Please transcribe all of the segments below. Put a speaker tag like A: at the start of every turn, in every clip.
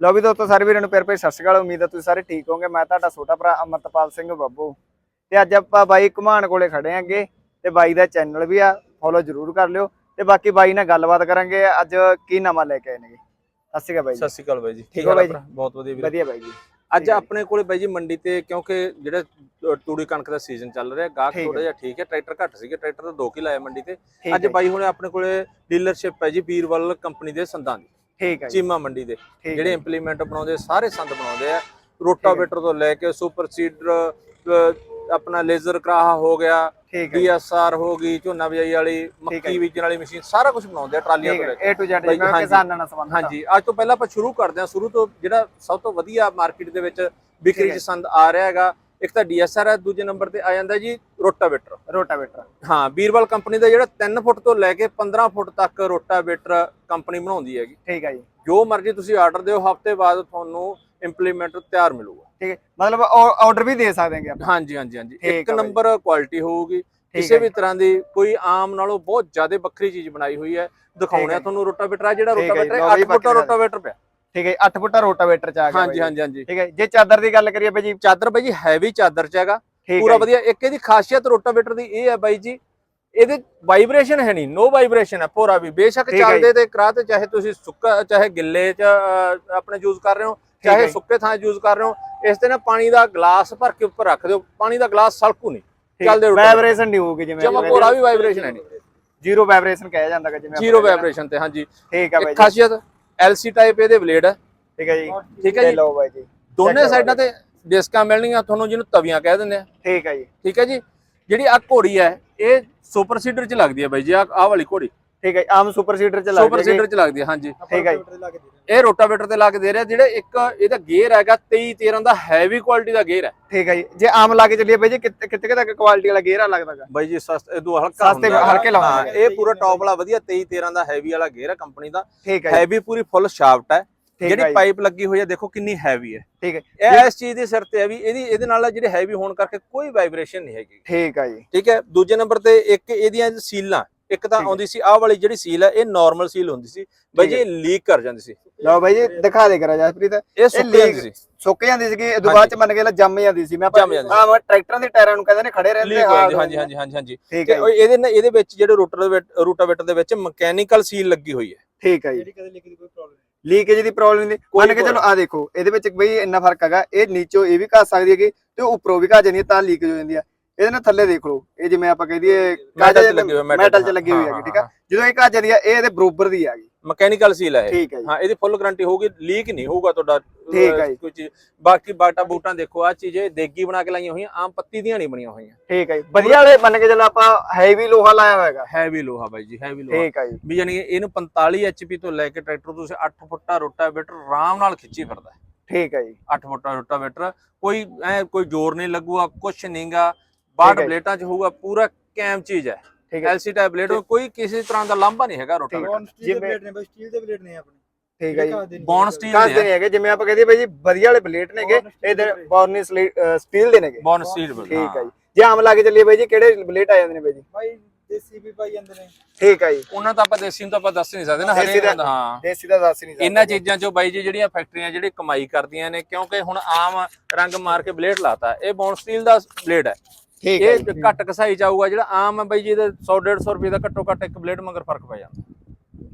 A: ਲੋ ਵੀ ਦੋਸਤੋ ਸਾਰੇ ਵੀਰਾਂ ਨੂੰ ਪਿਆਰ ਭਰੀ ਸਤਿ ਸ਼੍ਰੀ ਅਕਾਲ। ਉਮੀਦ ਹੈ ਤੁਸੀਂ ਸਾਰੇ ਠੀਕ ਹੋਵੋਗੇ। ਮੈਂ ਤੁਹਾਡਾ ਛੋਟਾ ਭਰਾ ਅਮਰਤਪਾਲ ਸਿੰਘ ਬੱਬੂ। ਤੇ ਅੱਜ ਆਪਾਂ ਬਾਈ ਘੁਮਾਣ ਕੋਲੇ ਖੜੇ ਆਂਗੇ ਤੇ ਬਾਈ ਦਾ ਚੈਨਲ ਵੀ ਆ ਫੋਲੋ ਜਰੂਰ ਕਰ ਲਿਓ। ਤੇ ਬਾਕੀ ਬਾਈ ਨਾਲ ਗੱਲਬਾਤ ਕਰਾਂਗੇ। ਅੱਜ ਕੀ ਨਵਾਂ ਲੈ ਕੇ ਆਏ ਨੇਗੇ? ਸਤਿ ਸ਼੍ਰੀ ਅਕਾਲ ਬਾਈ ਜੀ।
B: ਸਤਿ ਸ਼੍ਰੀ ਅਕਾਲ ਬਾਈ ਜੀ।
A: ਠੀਕ
B: ਹੋ
A: ਬਾਈ ਜੀ?
B: ਬਹੁਤ ਵਧੀਆ ਵੀਰੇ।
A: ਵਧੀਆ ਬਾਈ ਜੀ।
B: ਅੱਜ। ਆਪਣੇ ਕੋਲੇ ਬਾਈ ਜੀ ਮੰਡੀ ਤੇ ਕਿਉਂਕਿ ਜਿਹੜਾ ਤੂੜੀ ਕਣਕ ਦਾ ਸੀਜ਼ਨ ਚੱਲ ਰਿਹਾ ਗਾਹਕ ਥੋੜਾ। ਜਿਹਾ ਠੀਕ ਹੈ ਟਰੈਕਟਰ ਘੱਟ ਸੀਗੇ ਟਰੈਕਟਰ ਤਾਂ ਦੋ ਕੀ ਲਾਇਆ ਮੰਡੀ ਤੇ। ਅੱਜ ਬਾਈ ਹੁਣੇ ਆਪਣੇ ਕੋਲੇ ਡੀਲਰਸ਼ਿਪ ਹੈ ਜੀ ਵੀਰਵਲ ਕੰਪਨੀ ਦੇ ਸੰਦਾਂ ਦੀ।
A: ਠੀਕ ਹੈ
B: ਚੀਮਾ ਮੰਡੀ ਦੇ ਜਿਹੜੇ ਇੰਪਲੀਮੈਂਟ ਬਣਾਉਂਦੇ ਸਾਰੇ ਸੰਦ ਬਣਾਉਂਦੇ ਆ ਰੋਟਾਵੇਟਰ ਤੋਂ ਲੈ ਕੇ ਸੁਪਰ ਸੀਡਰ ਆਪਣਾ ਲੇਜ਼ਰ ਕਰਾਹਾ ਹੋ ਗਿਆ ਡੀਐਸਆਰ ਹੋ ਗਈ ਝੋਨਾ ਬਿਜਾਈ ਵਾਲੀ ਮੱਕੀ। ਬੀਜਣ ਵਾਲੀ ਮਸ਼ੀਨ ਸਾਰਾ ਕੁਝ ਬਣਾਉਂਦੇ ਆ ਟਰਾਲੀਆਂ ਤੋਂ ਲੈ ਕੇ
A: ਜਿਵੇਂ
B: ਹਾਂਜੀ।
A: ਕਿਸਾਨਾਂ ਨਾਲ ਸੰਬੰਧ
B: ਹਾਂਜੀ ਅੱਜ ਤੋਂ ਪਹਿਲਾਂ ਆਪਾਂ ਸ਼ੁਰੂ ਕਰਦੇ ਹਾਂ ਸ਼ੁਰੂ ਤੋਂ ਜਿਹੜਾ ਸਭ ਤੋਂ ਵਧੀਆ ਮਾਰਕੀਟ ਦੇ ਵਿੱਚ ਵਿਕਰੀ। ਚ ਸੰਦ ਆ ਰਿਹਾ ਹੈਗਾ ਇੱਕ ਤਾਂ ਡੀਐਸਆਰ ਹੈ ਦੂਜੇ ਨੰਬਰ ਤੇ ਆ ਜਾਂਦਾ ਜੀ ਰੋਟਾਵੇਟਰ।
A: ਰੋਟਾਵੇਟਰ।
B: ਹਾਂ ਬੀਰਬਲ ਕੰਪਨੀ ਦਾ ਜਿਹੜਾ 3 ਫੁੱਟ ਤੋਂ ਲੈ ਕੇ 15 ਫੁੱਟ ਤੱਕ ਰੋਟਾਵੇਟਰ ਕੰਪਨੀ ਬਣਾਉਂਦੀ ਹੈਗੀ।
A: ਠੀਕ ਹੈ ਜੀ।
B: ਜੋ ਮਰਜ਼ੀ ਤੁਸੀਂ ਆਰਡਰ ਦਿਓ ਹਫ਼ਤੇ ਬਾਅਦ ਤੁਹਾਨੂੰ ਇੰਪਲੀਮੈਂਟ ਤਿਆਰ ਮਿਲੂਗਾ।
A: ਠੀਕ ਹੈ ਮਤਲਬ ਆਰਡਰ ਵੀ ਦੇ ਸਕਦੇ ਆਪਾਂ।
B: ਹਾਂਜੀ ਹਾਂਜੀ ਹਾਂਜੀ। ਇੱਕ। ਨੰਬਰ ਕੁਆਲਿਟੀ ਹੋਊਗੀ। ਕਿਸੇ
A: ਹੈ
B: ਵੀ ਤਰ੍ਹਾਂ ਦੀ ਕੋਈ ਆਮ ਨਾਲੋਂ ਬਹੁਤ ਜ਼ਿਆਦਾ ਵੱਖਰੀ ਚੀਜ਼ ਬਣਾਈ ਹੋਈ ਹੈ। ਦਿਖਾਉਣਾ
A: ਹੈ।
B: ਤੁਹਾਨੂੰ ਰੋਟਾਵੇਟਰ। ਆ ਜਿਹੜਾ
A: ਹੈ
B: ਰੋਟਾਵੇਟਰ
A: ਲਓ
B: 8
A: ਜੀ,
B: ਫੁੱਟ ਰੋਟਾਵੇਟਰ ਪਿਆ।
A: ਠੀਕ ਹੈ 8 ਫੁੱਟਾ ਰੋਟਾਵੇਟਰ ਚ ਆ ਗਿਆ
B: ਹਾਂਜੀ ਹਾਂਜੀ ਹਾਂਜੀ।
A: ਠੀਕ ਹੈ ਜੇ ਚਾਦਰ ਦੀ ਗੱਲ ਕਰੀਏ ਬਾਈ ਜੀ।
B: ਚਾਦਰ ਬਾਈ ਜੀ ਹੈਵੀ ਚਾਦਰ ਚ ਹੈਗਾ। ਪੂਰਾ ਵਧੀਆ। ਇੱਕ ਇਹਦੀ ਖਾਸੀਅਤ ਰੋਟਾਵੇਟਰ ਦੀ ਇਹ ਹੈ ਬਾਈ ਜੀ ਇਹਦੇ ਵਾਈਬ੍ਰੇਸ਼ਨ ਹੈ ਨਹੀਂ ਨੋ ਵਾਈਬ੍ਰੇਸ਼ਨ ਹੈ ਪੂਰਾ ਵੀ। ਬੇਸ਼ੱਕ ਚੱਲਦੇ ਤੇ ਕਰਾ ਤੇ ਚਾਹੇ ਤੁਸੀਂ ਸੁੱਕਾ ਚਾਹੇ ਗਿੱਲੇ ਚ ਆਪਣੇ ਯੂਜ਼ ਕਰ ਰਹੇ ਹੋ ਚਾਹੇ। ਸੁੱਕੇ ਥਾਂ ਯੂਜ਼ ਕਰ ਰਹੇ ਹੋ ਇਸ ਤੇ ਨਾ ਪਾਣੀ ਦਾ ਗਲਾਸ ਭਰ ਕੇ ਉੱਪਰ ਰੱਖ ਦਿਓ। ਪਾਣੀ ਦਾ ਗਲਾਸ ਸਲਕੂ ਨਹੀਂ। ਚੱਲਦੇ
A: ਵਾਈਬ੍ਰੇਸ਼ਨ ਨਹੀਂ ਹੋਊਗੀ ਜਿਵੇਂ
B: ਜਮਾ ਪੂਰਾ ਵੀ ਵਾਈਬ੍ਰੇਸ਼ਨ ਹੈ ਨਹੀਂ।
A: ਜ਼ੀਰੋ ਵਾਈਬ੍ਰੇਸ਼ਨ ਕਿਹਾ ਜਾਂਦਾ ਹੈ ਜਿਵੇਂ
B: ਜ਼ੀਰੋ ਵਾਈਬ੍ਰੇਸ਼ਨ ਤੇ ਹਾਂਜੀ।
A: ਠੀਕ ਹੈ ਬਾਈ ਜੀ।
B: ਖਾਸੀਅਤ ਐਲਸੀ ਟਾਈਪ ਇਹਦੇ ਬਲੇਡ ਹੈ।
A: ਠੀਕ ਹੈ ਜੀ।
B: ਠੀਕ ਹੈ ਜੀ।
A: ਲਓ ਬਾਈ ਜੀ।
B: ਦੋਨੇ ਸਾਈਡਾਂ ਤੇ ਡਿਸਕਾਂ ਮਿਲਣਗੀਆਂ ਤੁਹਾਨੂੰ ਜਿਹਨੂੰ ਤਵੀਆਂ ਕਹਿ ਦਿੰਦੇ ਆ।
A: ਠੀਕ ਹੈ ਜੀ।
B: ਠੀਕ ਹੈ ਜੀ? ਜਿਹੜੀ ਆ ਘੋੜੀ ਹੈ ਇਹ ਸੁਪਰ ਸੀਡਰ ਚ ਲੱਗਦੀ ਹੈ ਬਾਈ ਜੀ ਆਹ ਵਾਲੀ ਘੋੜੀ।
A: ਠੀਕ ਹੈ ਆਮ ਸੁਪਰ ਸੀਡਰ ਚ ਲੱਗ
B: ਸੁਪਰ ਸੀਡਰ ਚ ਲੱਗਦੀ ਹੈ ਹਾਂਜੀ।
A: ਠੀਕ ਹੈ ਜੀ।
B: ਇਹ ਰੋਟਾਵੇਟਰ ਤੇ ਲਾ ਕੇ ਦੇ ਰਿਹਾ ਜਿਹੜੇ ਇੱਕ ਇਹਦਾ ਗੇਅਰ ਹੈਗਾ 23 13 ਦਾ ਹੈਵੀ ਕੁਆਲਿਟੀ ਦਾ ਗੇਅਰ ਹੈ।
A: ਠੀਕ ਹੈ ਜੀ। ਜੇ ਆਮ ਲਾ ਕੇ ਚੱਲੀਏ ਬਾਈ ਜੀ ਕਿੱਥੇ ਕਿੱਥੇ ਤੱਕ ਕੁਆਲਿਟੀ ਵਾਲਾ ਗੇਅਰ ਲੱਗਦਾਗਾ
B: ਬਾਈ ਜੀ ਸਸਤੇ ਇਦੋਂ ਹਲਕਾ
A: ਸਸਤੇ। ਹਲਕੇ ਲਾਉਂਦੇ
B: ਹਾਂ। ਇਹ ਪੂਰਾ ਟੌਪ ਵਾਲਾ ਵਧੀਆ 23 13 ਦਾ ਹੈਵੀ ਵਾਲਾ ਗੇਅਰ ਹੈ ਕੰਪਨੀ ਦਾ।
A: ਹੈ
B: ਹੈਵੀ ਪੂਰੀ ਫੁੱਲ ਸ਼ਾਫਟ ਹੈ
A: ਹੈ।
B: ਜਿਹੜੀ ਪਾਈਪ ਲੱਗੀ ਹੋਈ ਹੈ ਦੇਖੋ ਕਿੰਨੀ ਹੈਵੀ ਹੈ
A: ਠੀਕ ਹੈ
B: ਇਹ ਇਸ ਚੀਜ਼ ਦੇ ਸਿਰ ਤੇ ਹੈ ਵੀ ਇਹਦੀ ਇਹਦੇ ਨਾਲ ਜਿਹੜੇ ਹੈਵੀ ਹੋਣ ਕਰਕੇ ਕੋਈ ਵਾਈਬ੍ਰੇਸ਼ਨ ਨਹੀਂ ਹੈਗੀ।
A: ਠੀਕ ਹੈ ਜੀ।
B: ਠੀਕ ਹੈ ਦੂਜੇ ਨੰਬਰ ਤੇ ਇੱਕ ਇਹਦੀਆਂ ਸੀਲਾਂ ਇੱਕ ਤਾਂ। ਆਉਂਦੀ ਸੀ ਆਹ ਵਾਲੀ ਜਿਹੜੀ ਸੀਲ ਹੈ ਇਹ ਨਾਰਮਲ ਸੀਲ ਹੁੰਦੀ ਸੀ। ਬਾਈ ਜੀ ਲੀਕ ਕਰ ਜਾਂਦੀ ਸੀ।
A: ਲਓ ਬਾਈ ਜੀ ਦਿਖਾ ਦੇ ਕਰਾ ਜਸਪ੍ਰੀਤ।
B: ਇਹ ਸੁੱਕ ਜਾਂਦੀ ਸੀ।
A: ਸੁੱਕ ਜਾਂਦੀ ਸੀਗੀ ਇਹ ਤੋਂ ਬਾਅਦ ਚ ਮੰਨ ਕੇ ਲਾ ਜੰਮ ਜਾਂਦੀ ਸੀ। ਮੈਂ। ਆਮ ਟਰੈਕਟਰਾਂ ਦੇ ਟਾਇਰਾਂ ਨੂੰ ਕਹਿੰਦੇ ਨੇ ਖੜੇ ਰਹਿੰਦੇ
B: ਲੀਕ ਹੋ ਹਾਂਜੀ ਹਾਂਜੀ ਹਾਂਜੀ ਹਾਂਜੀ।
A: ਠੀਕ
B: ਤੇ
A: ਹੈ
B: ਉਹ
A: ਜੀ,
B: ਇਹਦੇ ਨਾਲ ਇਹਦੇ ਵਿੱਚ ਜਿਹੜੇ ਰੋਟਰ ਰੂਟਾਵੇਟਰ ਦੇ ਵਿੱਚ ਮਕੈਨੀਕਲ ਸੀਲ ਲੱਗੀ ਹੋਈ ਹੈ।
A: ਠੀਕ ਹੈ ਜੀ।
C: ਕਦੇ ਲਿਖੀ ਕੋਈ ਪ੍ਰੋਬਲਮ
A: ਲੀਕੇਜ ਦੀ ਪ੍ਰੋਬਲਮ ਨਹੀਂ। ਮੰਨ ਕੇ ਚਲੋ ਆ ਦੇਖੋ ਇਹਦੇ ਵਿੱਚ ਬਈ ਇੰਨਾ ਫ਼ਰਕ ਹੈਗਾ ਇਹ ਨੀਚੋਂ ਇਹ ਵੀ ਘਾ ਸਕਦੀ ਹੈਗੀ ਤੇ ਉੱਪਰੋਂ ਵੀ ਘਾ ਜਾਂਦੀ ਹੈ ਤਾਂ ਲੀਕੇਜ ਹੋ ਜਾਂਦੀ ਹੈ। ਇਹਦੇ ਨਾਲ ਥੱਲੇ ਦੇਖ ਲਓ ਇਹ ਜਿਵੇਂ ਆਪਾਂ ਕਹਿ ਦਈਏ
B: ਮੈਟਲ
A: 'ਚ ਲੱਗੀ ਹੋਈ ਹੈਗੀ ਠੀਕ ਆ? ਜਦੋਂ ਇਹ ਘਾ ਜਾਂਦੀ ਹੈ ਇਹ ਇਹਦੇ ਬਰੋਬਰ ਦੀ ਹੈਗੀ।
B: ਮਕੈਨੀਕਲ ਸੀਲ ਹੈ
A: ਠੀਕ ਹੈ ਜੀ।
B: ਹਾਂ ਇਹਦੀ ਫੁੱਲ ਗਾਰੰਟੀ ਹੋਊਗੀ ਲੀਕ ਨਹੀਂ ਹੋਊਗਾ ਤੁਹਾਡਾ
A: ਠੀਕ ਹੈ ਜੀ।
B: ਕੋਈ ਚੀਜ਼। ਬਾਕੀ ਬਾਟਾ ਬੂਟਾਂ ਦੇਖੋ ਆ ਚੀਜ਼ ਇਹ ਦੇਗੀ ਬਣਾ ਕੇ ਲਾਈਆਂ ਹੋਈਆਂ ਆਮ ਪੱਤੀ ਦੀਆਂ ਨਹੀਂ ਬਣੀਆਂ ਹੋਈਆਂ।
A: ਠੀਕ ਹੈ ਜੀ। ਵਧੀਆ ਵਾਲੇ ਮੰਨ ਕੇ ਚਲੋ ਆਪਾਂ ਹੈਵੀ ਲੋਹਾ ਲਾਇਆ ਹੋਇਆਗਾ
B: ਹੈਵੀ ਲੋਹਾ ਬਾਈ ਜੀ ਹੈਵੀ ਲੋਹਾ।
A: ਠੀਕ ਹੈ ਜੀ।
B: ਵੀ ਜਾਨੀ ਕਿ ਇਹਨੂੰ 45 ਐਚਪੀ ਤੋਂ ਲੈ ਕੇ ਟਰੈਕਟਰ ਤੁਸੀਂ 8 ਫੁੱਟਾ ਰੋਟਾਵੇਟਰ ਆਰਾਮ ਨਾਲ ਖਿੱਚੀ ਫਿਰਦਾ ਹੈ।
A: ਠੀਕ ਹੈ ਜੀ।
B: 8 ਫੁੱਟਾ ਰੋਟਾਵੇਟਰ ਕੋਈ ਐ ਕੋਈ ਜ਼ੋਰ ਨਹੀਂ ਲੱਗੂਗਾ ਕੁਛ ਨਹੀਂਗਾ ਬਾਹਰ
A: ਠੀਕ ਹੈ।
B: ਬਲੇਟਾਂ 'ਚ ਹੋਊਗਾ ਪੂਰਾ ਕੈਮ ਚੀਜ਼ ਹੈ।
A: ਠੀਕ ਹੈ।
B: ਐਲਸੀ ਟਾਈਪ ਬਲੇਡ ਕੋਈ ਕਿਸੇ ਤਰ੍ਹਾਂ ਦਾ ਲਾਂਭਾ ਨਹੀਂ ਹੈਗਾ ਰੋਟਾਵੇਟਰ
C: ਬੌਨ ਸਟੀਲ
A: ਜਿਵੇਂ-
C: ਦੇ ਬਲੇਡ ਨੇ ਬਈ ਸਟੀਲ ਦੇ ਬਲੇਡ ਨੇ ਆਪਣੇ।
A: ਠੀਕ ਹੈ ਜੀ।
B: ਬੌਨ ਸਟੀਲ ਦੇ
A: ਦੇ ਨਹੀਂ ਹੈਗੇ ਜਿਵੇਂ ਆਪਾਂ ਕਹਦੇ ਬਾਈ ਜੀ ਵਧੀਆ ਵਾਲੇ ਬਲੇਟ ਨੇਗੇ
C: Born steel
A: ਇਹਦੇ
C: ਦੇ
A: ਬੌਰਨੀ ਸਟੀਲ ਦੇ ਨੇਗੇ।
B: ਬੌਨ ਸਟੀਲ
A: ਠੀਕ ਹੈ ਜੀ। ਜੇ ਆਮ ਲਾ ਕੇ ਚੱਲੀਏ ਬਾਈ ਜੀ ਕਿਹੜੇ ਬਲੇਟ ਆ ਜਾਂਦੇ ਨੇ ਬਾਈ ਜੀ?
C: ਬਾਈ ਦੇਸੀ ਵੀ ਪਾਈ ਜਾਂਦੇ ਨੇ।
A: ਠੀਕ ਹੈ ਜੀ।
B: ਉਹਨਾਂ ਤਾਂ ਆਪਾਂ ਦੇਸੀ ਨੂੰ ਤਾਂ ਆਪਾਂ ਦੱਸ ਨਹੀਂ ਸਕਦੇ ਨਾ
A: ਦੇਸੀ
B: ਹਰੇਕ
A: ਦਾ-
B: ਦਾ ਹਾਂ।
A: ਦੇਸੀ ਦਾ ਦੱਸ ਨਹੀਂ ਸਕਦਾ।
B: ਇਹਨਾਂ ਚੀਜ਼ਾਂ ਚੋਂ ਬਾਈ ਜੀ ਜਿਹੜੀਆਂ ਫੈਕਟਰੀਆਂ ਜਿਹੜੀ ਕਮਾਈ ਕਰਦੀਆਂ ਨੇ ਕਿਉਂਕਿ ਹੁਣ ਆਮ ਰੰਗ ਮਾਰ ਕੇ ਬਲੇਡ ਲਾਤਾ ਇਹ ਬੌਨ ਸਟੀਲ ਦਾ ਬਲੇਡ ਹੈ।
A: ਠੀਕ ਹੈ
B: ਇਹ
A: ਜੀ।
B: ਘੱਟ ਕਸਾਈ ਜਾਊਗਾ ਜਿਹੜਾ ਆਮ ਹੈ ਬਾਈ ਜੀ ਇਹਦੇ 100 150 ਰੁਪਏ ਦਾ ਘੱਟੋ ਘੱਟ ਇੱਕ ਬਲੇਡ ਮਗਰ ਫ਼ਰਕ ਪੈ ਜਾਂਦਾ।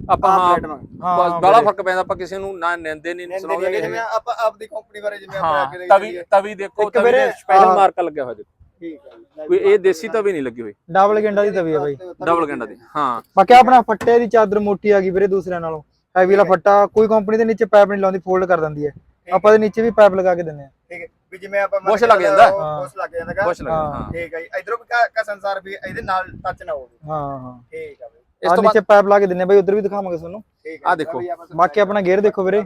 B: ਆਪਾਂ ਹਾਂ ਬਾਲਾ ਫ਼ਰਕ ਪੈਂਦਾ ਆਪਾਂ ਕਿਸੇ ਨੂੰ ਨਾ ਨਿੰਦੇ ਨਹੀਂ
A: ਨਹੀਂ
B: ਸੁਣਾਉਂਦੇ
A: ਜਿਵੇਂ ਆਪਾਂ ਆਪਦੀ ਕੰਪਨੀ ਬਾਰੇ ਜਿਵੇਂ ਆਪਾਂ
B: ਹਾਂ
A: ਅੱਗੇ
B: ਤਵੀ ਤਵੀ ਦੇਖੋ ਤਵੀ ਤੇ ਸਪੈਸ਼ਲ ਮਾਰਕਾ ਲੱਗਿਆ ਹੋਇਆ ਦੇਖੋ।
A: ਠੀਕ ਹੈ ਜੀ।
B: ਕੋਈ ਇਹ ਦੇਸੀ ਤਵੀ ਨਹੀਂ ਲੱਗੀ ਹੋਈ।
C: ਡਬਲ ਗੰਡਾ ਦੀ ਤਵੀ ਹੈ ਬਾਈ।
B: ਡਬਲ ਗੰਡਾ ਦੀ ਹਾਂ।
C: ਬਾਕੀ ਆਪਣਾ ਫੱਟੇ ਦੀ ਚਾਦਰ ਮੋਟੀ ਆ ਗਈ ਵੀਰੇ ਦੂਸਰਿਆਂ ਨਾਲੋਂ। ਹੈਵੀ ਵਾਲਾ ਫੱਟਾ ਕੋਈ ਕੰਪਨੀ ਦੇ ਨੀਚੇ ਪਾਈਪ ਨਹੀਂ ਲਾਉਂਦੀ ਫੋਲਡ ਕਰ ਦਿੰਦੀ ਹੈ। ਆਪਾਂ ਦੇ ਨੀਚੇ ਵੀ ਪਾਈਪ ਲਗਾ ਕੇ ਦਿੰਨੇ ਆ
A: ਠੀਕ ਹੈ। ਵੀ ਜਿਵੇਂ ਆਪਾਂ
B: ਬੁਸ਼ ਲੱਗ ਜਾਂਦਾ।
A: ਬੁਸ਼ ਲੱਗ ਜਾਂਦਾਗਾ
B: ਕੁਛ ਲੱਗਾ
A: ਠੀਕ ਹੈ ਜੀ। ਇਧਰੋਂ ਵੀ ਕਾ ਸੰਸਾਰ ਵੀ ਇਹਦੇ ਨਾਲ ਟੱਚ ਨਾ ਹੋਵੇ।
C: ਹਾਂ ਹਾਂ।
A: ਠੀਕ ਹੈ ਬਈ।
B: ਇਸ
C: ਆ
B: ਤੋਂ ਬਾਅਦ
C: ਨੀਚੇ ਪਾਈਪ ਲਾ ਕੇ ਦਿੰਨੇ ਬਾਈ ਉਧਰ ਵੀ ਦਿਖਾਵਾਂਗੇ ਤੁਹਾਨੂੰ।
A: ਠੀਕ
B: ਆਹ ਦੇਖੋ।
C: ਬਾਕੀ ਆਪਣਾ ਗੇਅਰ ਦੇਖੋ ਵੀਰੇ।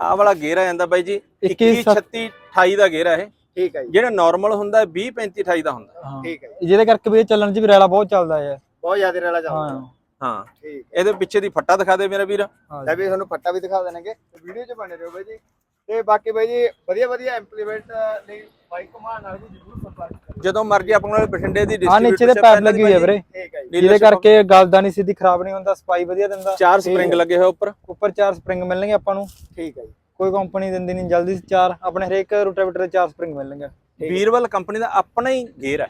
B: ਆਹ ਵਾਲਾ ਗੇਅਰ ਆ ਜਾਂਦਾ ਬਾਈ ਜੀ।
C: 21
B: 21 36 28 ਦਾ ਗੇਅਰ ਆ ਇਹ।
A: ਠੀਕ ਹੈ ਜੀ।
B: ਜਿਹੜਾ ਨਾਰਮਲ ਹੁੰਦਾ 20 35 28 ਦਾ ਹੁੰਦਾ।
A: ਠੀਕ ਹੈ ਜੀ।
C: ਜਿਹਦੇ ਕਰਕੇ ਵੀ ਇਹ ਚੱਲਣ 'ਚ ਵੀ ਰੈਲਾ ਬਹੁਤ ਚੱਲਦਾ ਹੈ।
A: ਬਹੁਤ ਜ਼ਿਆਦਾ ਰੇਲਾ ਚੱਲਦਾ
C: ਹਾਂ।
B: ਹਾਂ।
A: ਠੀਕ
B: ਇਹਦੇ ਪਿੱਛੇ ਦੀ ਫੱਟਾ ਦਿਖਾ ਦੇ ਮੇਰਾ ਵੀਰ।
A: ਲੈ ਵੀ ਤੁਹਾਨੂੰ ਪੱਟਾ ਵੀ ਦਿਖਾ ਦੇਣਗੇ। ਵੀਡੀਓ 'ਚ ਬਣੇ ਰਹੋ ਬਾਈ ਜੀ। ਤੇ ਬਾਕੀ ਬਾਈ ਜੀ ਵਧੀਆ ਵਧੀਆ ਇੰਪਲੀਮੈਂਟ ਲਈ ਬਾਈ ਘੁਮਾਣ ਨਾਲ ਵੀ ਜ਼ਰੂਰ ਸੰਪਰਕ ਕਰੋ।
B: ਜਦੋਂ ਮਰਜ਼ੀ ਆਪਣੇ ਕੋਲ ਬਠਿੰਡੇ ਦੀ
C: ਆ ਨੀਚੇ ਤੇ
B: ਦੀ
C: ਲੱਗੀ ਹੋਈ ਹੈ। ਵੀਰੇ।
A: ਠੀਕ ਹੈ ਜੀ।
C: ਜਿਹਦੇ ਕਰਕੇ ਗਲਦਾ ਨਹੀਂ ਸਿੱਧੀ ਖਰਾਬ ਨਹੀਂ ਹੁੰਦਾ ਸਫ਼ਾਈ ਵਧੀਆ ਦਿੰਦਾ।
B: ਚਾਰ ਸਪਰਿੰਗ ਲੱਗੇ ਹੋਏ ਉੱਪਰ।
C: ਉੱਪਰ ਚਾਰ ਸਪਰਿੰਗ ਮਿਲਣਗੇ ਆਪਾਂ ਨੂੰ।
A: ਠੀਕ ਹੈ ਜੀ।
C: ਕੋਈ ਕੰਪਨੀ ਦਿੰਦੀ ਨਹੀਂ ਜਲਦੀ ਚਾਰ ਆਪਣੇ ਹਰੇਕ ਰੋਟਾਵੇਟਰ ਦੇ ਚਾਰ ਸਪਰਿੰਗ ਮਿਲਣਗੇ।
A: ਹੈ।
B: ਵੀਰਵਲ ਕੰਪਨੀ ਦਾ ਆਪਣਾ ਹੀ ਗੇਅਰ ਹੈ।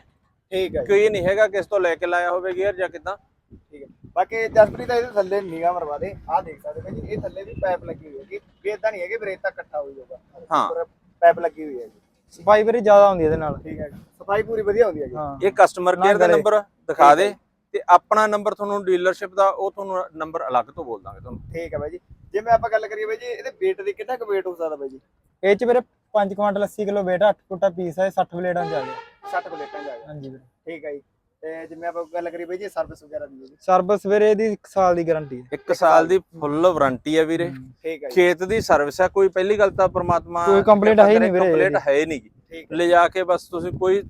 A: ਠੀਕ ਹੈ ਜੀ,
B: ਕੋਈ ਨਹੀਂ ਹੈਗਾ ਕਿਸ ਤੋਂ ਲੈ ਕੇ ਲਾਇਆ ਹੋਵੇ ਗੇਅਰ ਜਾਂ ਕਿਦਾਂ।
A: ਠੀਕ ਹੈ। ਬਾਕੀ ਜਸਪ੍ਰੀਤ ਇਹਦੇ ਥੱਲੇ ਨਿਗਾਹ ਮਰਵਾ ਦੇ। ਆਹ ਦੇਖ ਸਕਦੇ ਹੋ ਜੀ ਇਹ ਥੱਲੇ ਵੀ ਪਾਈਪ ਲੱਗੀ ਹੋਈ ਹੈ ਕਿ ਵੀ ਇਦਾਂ ਨਹੀਂ ਹੈ ਕਿ ਰੇਤਾ ਇਕੱਠਾ ਹੋ ਜਾਊਗਾ।
B: ਹਾਂ।
A: ਪਾਈਪ ਲੱਗੀ ਹੋਈ ਹੈ ਜੀ
C: ਸਫ਼ਾਈ ਵੀਰੇ ਜ਼ਿਆਦਾ ਹੁੰਦੀ ਇਹਦੇ ਨਾਲ।
A: ਠੀਕ ਹੈ ਜੀ। ਸਫ਼ਾਈ ਪੂਰੀ ਵਧੀਆ ਹੁੰਦੀ ਹੈ ਜੀ
C: ਹਾਂ।
B: ਇਹ ਕਸਟਮਰ
C: ਨਾ
B: ਕੇਅਰ ਦਾ
C: ਕਰੇ।
B: ਨੰਬਰ ਦਿਖਾ ਦੇ ਤੇ ਆਪਣਾ ਨੰਬਰ ਤੁਹਾਨੂੰ ਡੀਲਰਸ਼ਿਪ ਦਾ ਉਹ ਤੁਹਾਨੂੰ ਨੰਬਰ ਅਲੱਗ ਤੋਂ ਬੋਲ ਦਾਂਗੇ ਤੁਹਾਨੂੰ।
A: ਠੀਕ ਹੈ ਬਾਈ ਜੀ। ਜਿਵੇਂ ਆਪਾਂ ਗੱਲ ਕਰੀਏ ਬਾਈ ਜੀ ਇਹਦੇ weight ਦੀ ਕਿੰਨਾ ਕੁ weight ਹੋ ਸਕਦਾ ਬਾਈ ਜੀ?
C: ਇਹ ਚ ਵੀਰੇ 5 ਕੁਆਂਟਲ 80 ਕਿਲੋ weight 8 ਕੁੱਟਾ ਪੀਸ ਹੈ 60 ਬਲੇਡਾਂ ਚ ਆ ਗਿਆ।
A: 60 ਪਲੇਟਾਂ ਜਾ ਗਿਆ।
C: ਹਾਂਜੀ ਵੀਰੇ।
A: ਠੀਕ ਹੈ ਜੀ। ਤੇ ਜਿਵੇਂ ਆਪਾਂ ਗੱਲ ਕਰੀਏ ਬਾਈ ਜੀ ਸਰਵਿਸ ਵਗੈਰਾ ਦੀ ਜੀ
C: ਸਰਵਿਸ ਵੀਰੇ ਇਹਦੀ 1 ਸਾਲ ਦੀ ਗਾਰੰਟੀ ਹੈ।
B: ਇੱਕ ਸਾਲ ਦੀ ਫੁੱਲ ਵਾਰੰਟੀ ਹੈ ਵੀਰੇ।
A: ਠੀਕ ਹੈ ਜੀ।
B: ਖੇਤ ਦੀ ਸਰਵਿਸ ਹੈ ਕੋਈ ਪਹਿਲੀ ਗੱਲ ਤਾਂ ਪ੍ਰਮਾਤਮਾ
C: ਕੋਈ complaint ਹੈ ਨਹੀਂ ਵੀਰੇ
B: ਕੰਪਲੀਟ। ਹੈ ਨਹੀਂ ਲੈ ਜਾ ਕੇ ਬਸ ਤੁਸੀਂ ਕੋਈ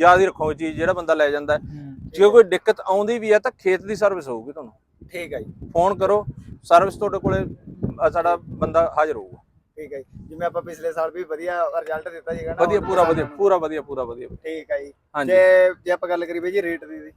B: ਯਾਦ ਹੀ ਰੱਖੋ ਚੀਜ਼ ਜਿਹੜਾ ਬੰਦਾ ਲੈ ਜਾਂਦਾ। ਜੇ ਕੋਈ ਦਿੱਕਤ ਆਉਂਦੀ ਵੀ ਹੈ ਤਾਂ ਖੇਤ ਦੀ ਸਰਵਿਸ ਹੋਊਗੀ ਤੁਹਾਨੂੰ।
A: ਠੀਕ ਹੈ ਜੀ।
B: ਫੋਨ ਕਰੋ ਸਰਵਿਸ ਤੁਹਾਡੇ ਕੋਲੇ ਸਾਡਾ ਬੰਦਾ ਹਾਜ਼ਰ ਹੋਊਗਾ।
A: ਠੀਕ ਹੈ ਜੀ। ਜਿਵੇਂ ਆਪਾਂ ਪਿਛਲੇ ਸਾਲ ਵੀ ਵਧੀਆ ਰਿਜ਼ਲਟ ਦਿੱਤਾ ਸੀਗਾ ਨਾ
B: ਵਧੀਆ ਪੂਰਾ
A: ਕਿਸਾਨਾਂ
B: ਵਧੀਆ
A: ਨੂੰ।
B: ਪੂਰਾ ਵਧੀਆ ਪੂਰਾ ਵਧੀਆ।
A: ਠੀਕ ਹੈ ਜੀ।
B: ਹਾਂਜੀ।
A: ਜੇ ਜੇ ਆਪਾਂ ਗੱਲ ਕਰੀਏ ਬਾਈ ਜੀ ਰੇਟ ਦੀ ਜੀ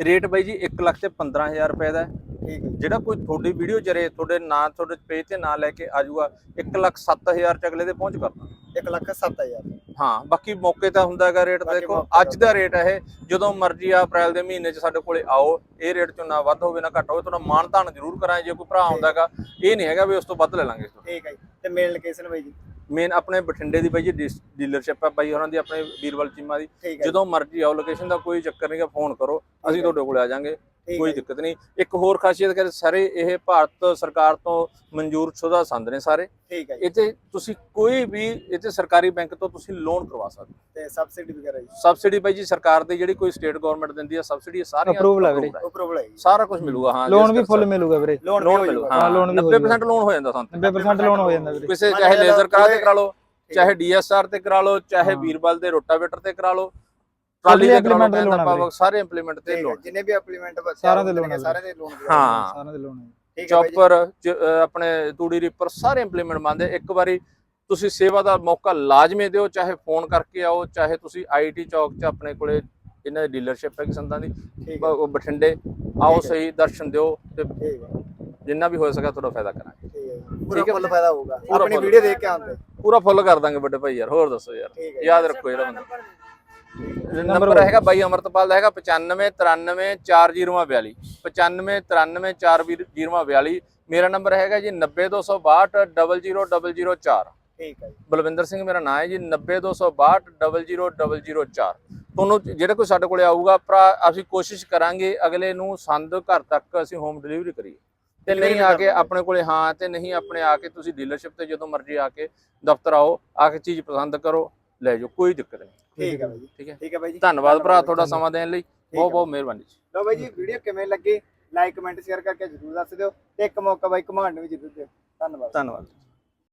B: ਰੇਟ ਬਾਈ ਜੀ 1 ਲੱਖ ਤੇ 15000 ਰੁਪਏ ਦਾ ਹੈ।
A: ਠੀਕ ਹੈ ਜੀ,
B: ਜਿਹੜਾ ਕੋਈ ਤੁਹਾਡੀ ਵੀਡੀਓ ਚਰੇ ਤੁਹਾਡੇ ਨਾਂ ਤੁਹਾਡੇ ਪੇਜ ਤੇ ਨਾਂ ਲੈ ਕੇ ਆ ਜਾਊਗਾ 1 ਲੱਖ 7000 ਚ ਅਗਲੇ ਦੇ ਪਹੁੰਚ ਕਰਨਾ।
A: ਇੱਕ ਲੱਖ ਸੱਤ ਹਜ਼ਾਰ।
B: ਹਾਂ ਬਾਕੀ ਮੌਕੇ ਤਾਂ ਹੁੰਦਾ ਹੈਗਾ ਰੇਟ ਦੇਖੋ ਅੱਜ ਦਾ ਰੇਟ ਹੈ ਇਹ ਜਦੋਂ ਮਰਜ਼ੀ ਆ ਅਪ੍ਰੈਲ ਦੇ ਮਹੀਨੇ 'ਚ ਸਾਡੇ ਕੋਲੇ ਆਓ ਇਹ ਰੇਟ 'ਚੋਂ ਨਾ ਵੱਧ ਹੋਵੇ ਨਾ ਘੱਟ ਹੋਵੇ ਤੁਹਾਡਾ ਮਾਣ ਤਾਣ ਜ਼ਰੂਰ ਕਰਾਂਗੇ ਜੇ ਕੋਈ ਭਰਾ ਆਉਂਦਾ ਹੈਗਾ ਇਹ ਨਹੀਂ ਹੈਗਾ ਵੀ ਉਸ ਤੋਂ ਵੱਧ ਲੈ ਲਾਂਗੇ
A: ਠੀਕ ਹੈ ਤੇ ਮੇਨ ਲੋਕੇਸ਼ਨ ਬਾਈ ਜੀ?
B: ਮੇਨ ਆਪਣੇ ਬਠਿੰਡੇ ਦੀ ਬਾਈ ਜੀ ਡੀਲਰਸ਼ਿਪ ਹੈ ਬਾਈ ਹੋਰਾਂ ਦੀ ਆਪਣੇ ਵੀਰਵਲ ਚੀਮਾ ਦੀ। ਜਦੋਂ ਮਰਜ਼ੀ ਆਓ ਲੋਕੇਸ਼ਨ ਦਾ ਕੋਈ ਚੱਕਰ ਨਹੀਂਗਾ ਫੋਨ ਕਰੋ ਅਸੀਂ। ਤੁਹਾਡੇ ਕੋਲੇ ਆ ਜਾਾਂਗੇ। ਕੋਈ ਦਿੱਕਤ ਨਹੀਂ। ਇੱਕ ਹੋਰ ਖਾਸੀਅਤ ਕਰ ਸਾਰੇ ਇਹ ਭਾਰਤ ਸਰਕਾਰ ਤੋਂ ਮਨਜ਼ੂਰ ਸ਼ੁਦਾ ਸੰਦ ਨੇ ਸਾਰੇ।
A: ਠੀਕ ਹੈ
B: ਇੱਥੇ ਤੁਸੀਂ ਕੋਈ ਵੀ ਇੱਥੇ ਸਰਕਾਰੀ ਬੈਂਕ ਤੋਂ ਤੁਸੀਂ ਲੋਨ ਕਰਵਾ ਸਕਦੇ
A: ਤੇ ਸਬਸਿਡੀ ਵਗੈਰਾ ਜੀ।
B: ਸਬਸਿਡੀ ਬਾਈ ਜੀ ਸਰਕਾਰ ਦੀ ਜਿਹੜੀ ਕੋਈ ਸਟੇਟ ਗਵਰਨਮੈਂਟ ਦਿੰਦੀ ਹੈ ਸਬਸਿਡੀ ਸਾਰੀਆਂ
C: Approval ਹੈ। ਵੀਰੇ।
A: ਅਪਰੂਵਲ ਹੈ ਜੀ
B: ਸਾਰਾ ਕੁਝ ਮਿਲੂਗਾ ਹਾਂ
C: ਲੋਨ ਵੀ ਫੁੱਲ
B: ਕਰ-
C: ਮਿਲੂਗਾ ਵੀਰੇ
A: ਲੋਨ
B: ਲੋਨ ਮਿਲੂ
C: ਹਾਂ,
B: ਹੋ 90% ਲੋਨ ਹੋ ਜਾਂਦਾ ਸਾਨੂੰ
C: 90% ਲੋਨ ਹੋ ਜਾਂਦਾ ਵੀਰੇ।
B: ਕਿਸੇ ਚਾਹੇ ਲੇਜ਼ਰ ਕਰਾ ਤੇ ਕਰਾ ਲਓ ਚਾਹੇ। ਡੀਐਸਆਰ ਤੇ ਕਰਾ ਲਓ ਚਾਹੇ। ਵੀਰਬਲ ਦੇ ਰੋਟਾਵੇਟਰ ਤੇ ਕਰਾ ਲਓ ਟਰਾਲੀ
C: ਦੇ ਆ
B: ਕਹਿੰਦਾ
C: ਵੀਰੇ।
B: ਸਾਰੇ ਇੰਪਲੀਮੈਂਟ ਤੇ ਲੋਨ
A: ਜਿੰਨੇ ਵੀ ਅਪਲੀਮੈਂਟ
C: ਸਾਰਿਆਂ ਦੇ loan ਆ
A: ਸਾਰੇ ਦੇ ਲੋਨ
B: ਹਾਂ।
C: ਸਾਰਿਆਂ ਦੇ ਲੋਨ
B: ਚੌਪਰ ਆਪਣੇ ਤੂੜੀ ਰੀਪਰ ਸਾਰੇ ਇੰਪਲੀਮੈਂਟ ਮੰਨਦੇ ਇੱਕ ਵਾਰੀ ਤੁਸੀਂ ਸੇਵਾ ਦਾ ਮੌਕਾ ਲਾਜ਼ਮੀ ਦਿਓ ਚਾਹੇ ਫੋਨ ਕਰਕੇ ਆਓ ਚਾਹੇ ਤੁਸੀਂ ਆਈਟੀ ਚੌਕ 'ਚ ਆਪਣੇ ਕੋਲੇ ਇਹਨਾਂ ਦੀ ਡੀਲਰਸ਼ਿਪ ਹੈ ਕਿਸੰਦਾਂ ਦੀ ਬਠਿੰਡੇ ਆਓ। ਸਹੀ ਦਰਸ਼ਨ ਦਿਓ ਤੇ ਜਿੰਨਾ ਵੀ ਹੋ ਸਕਿਆ ਤੁਹਾਡਾ ਫਾਇਦਾ ਕਰਾਂਗੇ।
A: ਠੀਕ ਹੈ ਫੁੱਲ ਫਾਇਦਾ ਹੋਊਗਾ। ਆਪਣੀ। ਵੀਡੀਓ ਦੇਖ ਕੇ ਆਉਂਦੇ।
B: ਪੂਰਾ ਫੁੱਲ ਕਰ ਦਾਂਗੇ ਵੱਡੇ ਭਾਈ ਯਾਰ ਹੋਰ ਦੱਸੋ ਯਾਰ। ਯਾਦ ਰੱਖੋ ਇਹਦਾ ਬੰਦਾ। ਨੰਬਰ ਹੈਗਾ ਬਾਈ ਅਮਰਤਪਾਲ ਦਾ ਹੈਗਾ 95 93 4042 95 93 4042 ਮੇਰਾ ਨੰਬਰ ਹੈਗਾ ਜੀ 90262 00004
A: ਠੀਕ ਹੈ ਜੀ।
B: ਬਲਵਿੰਦਰ ਸਿੰਘ ਮੇਰਾ ਨਾਮ ਹੈ ਜੀ 90262 00004 ਤੁਹਾਨੂੰ ਜਿਹੜਾ ਕੋਈ ਸਾਡੇ ਕੋਲੇ ਆਊਗਾ ਭਰਾ ਅਸੀਂ ਕੋਸ਼ਿਸ਼ ਕਰਾਂਗੇ ਅਗਲੇ ਨੂੰ ਸੰਦ ਘਰ ਤੱਕ ਅਸੀਂ ਹੋਮ ਡਿਲੀਵਰੀ ਕਰੀਏ। ਤੇ ਨਹੀਂ ਆ ਕੇ। ਆਪਣੇ ਕੋਲੇ ਹਾਂ ਤੇ ਨਹੀਂ ਆਪਣੇ ਆ ਕੇ ਤੁਸੀਂ ਡੀਲਰਸ਼ਿਪ ਤੇ ਜਦੋਂ ਮਰਜ਼ੀ ਆ ਕੇ ਦਫ਼ਤਰ ਆਓ ਆ ਕੇ ਚੀਜ਼ ਪਸੰਦ ਕਰੋ। ਲੈ ਜਾਓ ਕੋਈ ਦਿੱਕਤ ਨਹੀਂ।
A: ਠੀਕ ਹੈ ਬਾਈ ਜੀ।
B: ਠੀਕ ਹੈ?
A: ਠੀਕ ਹੈ ਬਾਈ ਜੀ।
B: ਧੰਨਵਾਦ ਭਰਾ। ਤੁਹਾਡਾ ਸਮਾਂ ਦੇਣ ਲਈ। ਬਹੁਤ ਬਹੁਤ ਮਿਹਰਬਾਨੀ ਜੀ।
A: ਲਓ ਬਾਈ ਜੀ ਵੀਡੀਓ ਕਿਵੇਂ ਲੱਗੀ? ਲਾਈਕ ਕਮੈਂਟ ਸ਼ੇਅਰ ਕਰਕੇ ਜਰੂਰ ਦੱਸ ਦਿਓ। ਤੇ ਇੱਕ ਮੌਕਾ ਬਾਈ ਕਮਾਂਡ ਨੂੰ ਵੀ ਜਰੂਰ ਦਿਓ। ਧੰਨਵਾਦ।
B: ਧੰਨਵਾਦ।